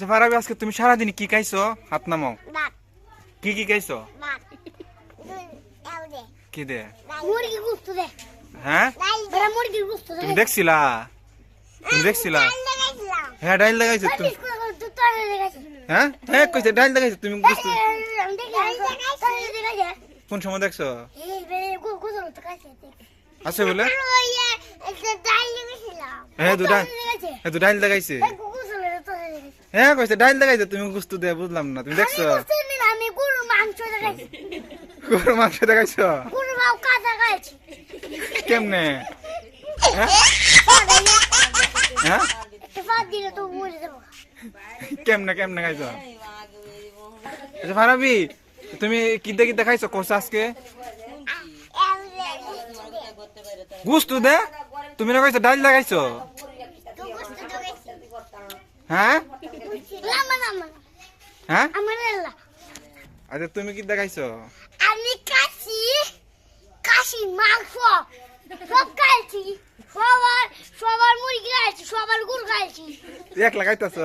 আচ্ছা ফারাবি আজকে তুমি সারাদিন কি খাইছো? হাত নামাও। কি কি খাইছো? কি দে? মুরগি গুস্ত দে। হ্যাঁ? ডাল দে। মুরগি গুস্ত দে। তুমি দেখছিলা? তুমি দেখছিলা? হ্যাঁ ডাইল লাগাইছো তুমি। হ্যাঁ? হ্যাঁ কইছে ডাইল লাগাইছো তুমি লাগাইছি কোন সময় দেখছ? আছে বলে? হ্যাঁ দু ডাইল লাগাইছে হ্যাঁ তো ডাইল লাগাইছে এই গুজর তো লাগাইছে হ্যাঁ কইছে ডাইল লাগাইছে তুমি গুস্তু দে বুঝলাম না তুমি দেখছ? আমি গরুর মাংস লাগাইছি গরু মাংস দেখাইছো? গরুর কাটা গাইছি কেমনে? হ্যাঁ? হ্যাঁ? কেমনে কেমনে খাইছো? আচ্ছা ফারাবি তুমি কিদ্দা কিদ্দা খাইছো? কোসা আজকে? গুস্তু দে? তুমি না কইছো ডাইল লাগাইছো? হ্যাঁ? হ্যাঁ? আচ্ছা তুমি কিদ্দা খাইছো আমি কাশি কাশি মাংস। সব খাইছি সবার সবার মুরগি খাইছি সবার গুড় খাইছি। এক লাগাইতেছ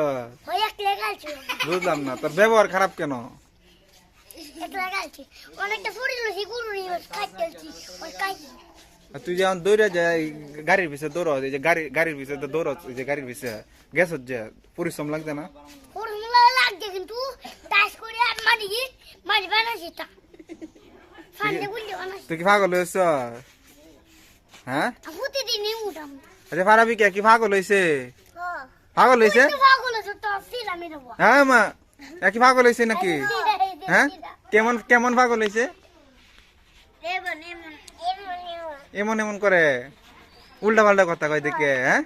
ওই একলা খাইছি। বুঝলাম না তোর ব্যবহার খারাপ কেন? একলা খাইছি। অনেকটা শরীর হয়েছে গুড় খাইতেছি ওই খাইছি তুই যখন দৌড়ে যায় গাড়ির পিছে দৌড় এই যে গাড়ি গাড়ির পিছে তো দৌড় এই যে গাড়ির পিছে গেছ যে পরিশ্রম লাগছে না? মুলা লাগছে কিন্তু দাস করে আর মারি মারি বানাইছি তা। তুই কি পাগল হয়েছ? হ্যাঁ? প্রতিদিনই উঠাম। আচ্ছা ফারাবি কে? কি পাগল হয়েছে? হ্যাঁ। পাগল হয়েছে? হ্যাঁ মা। এ কি পাগল হয়েছে নাকি? হ্যাঁ? কেমন কেমন পাগল হয়েছে এমন এমন এমন এমন এমন এমন করে উল্টা পাল্টা কথা কয় দেখে হ্যাঁ?